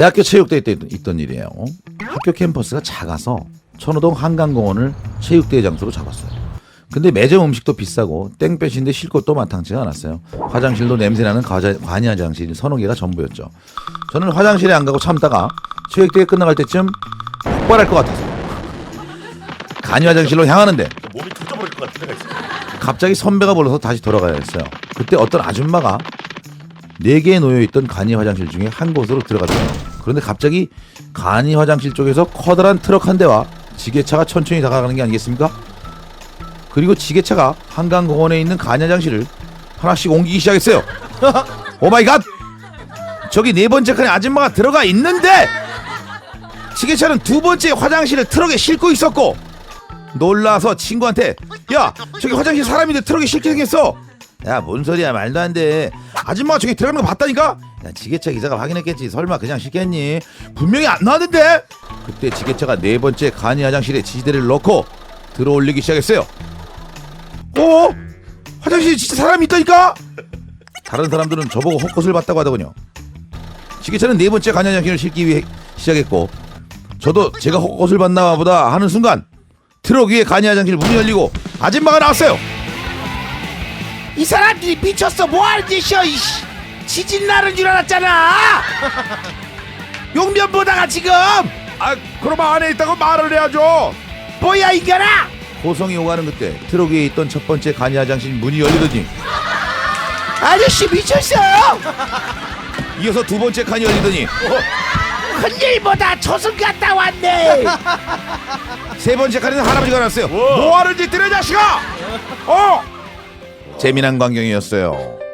대학교 체육대회 때 있던 일이에요. 학교 캠퍼스가 작아서 천호동 한강공원을 체육대회 장소로 잡았어요. 근데 매점 음식도 비싸고 땡볕인데 쉴 곳도 마땅치가 않았어요. 화장실도 냄새나는 과자, 관이 화장실이 서너 개가 전부였죠. 저는 화장실에 안 가고 참다가 체육대회 끝나갈 때쯤 폭발할 것 같아서 간이 화장실로 향하는데 몸이 터져버릴 것 같은 데가 있어. 갑자기 선배가 불러서 다시 돌아가야 했어요. 그때 어떤 아줌마가 네 개에 놓여 있던 간이 화장실 중에 한 곳으로 들어갔어요. 그런데 갑자기 간이 화장실 쪽에서 커다란 트럭 한 대와 지게차가 천천히 다가가는 게 아니겠습니까? 그리고 지게차가 한강공원에 있는 간이 화장실을 하나씩 옮기기 시작했어요. 오 마이 갓! 저기 네 번째 칸에 아줌마가 들어가 있는데 지게차는 두 번째 화장실을 트럭에 싣고 있었고 놀라서 친구한테 야 저기 화장실 사람인데 트럭에 실게 생겼어 야 뭔 소리야 말도 안돼 아줌마가 저기 들어가는 거 봤다니까? 야 지게차 기사가 확인했겠지. 설마 그냥 실겠니? 분명히 안 나왔는데? 그때 지게차가 네 번째 간이 화장실에 지지대를 넣고 들어올리기 시작했어요. 어? 화장실에 진짜 사람이 있다니까? 다른 사람들은 저보고 헛것을 봤다고 하더군요. 지게차는 네 번째 간이 화장실을 실기 위해 시작했고 저도 제가 헛것을 봤나 보다 하는 순간 트럭 위에 간이 화장실 문이 열리고 아줌마가 나왔어요. 이 사람들이 미쳤어 뭐하는 짓이야 이씨 지진 나는 줄 알았잖아 용면 보다가 지금 아 그럼 안에 있다고 말을 해야죠. 뭐야 이거라 고성이 오가는 그때 트럭 위에 있던 첫 번째 간이 화장실 문이 열리더니 아저씨 미쳤어 이어서 두 번째 칸이 열리더니 큰일보다 저승 갔다 왔네 세 번째 칸에는 할아버지가 나왔어요. 뭐 하는 짓들이 자식아? 어? 재미난 광경이었어요.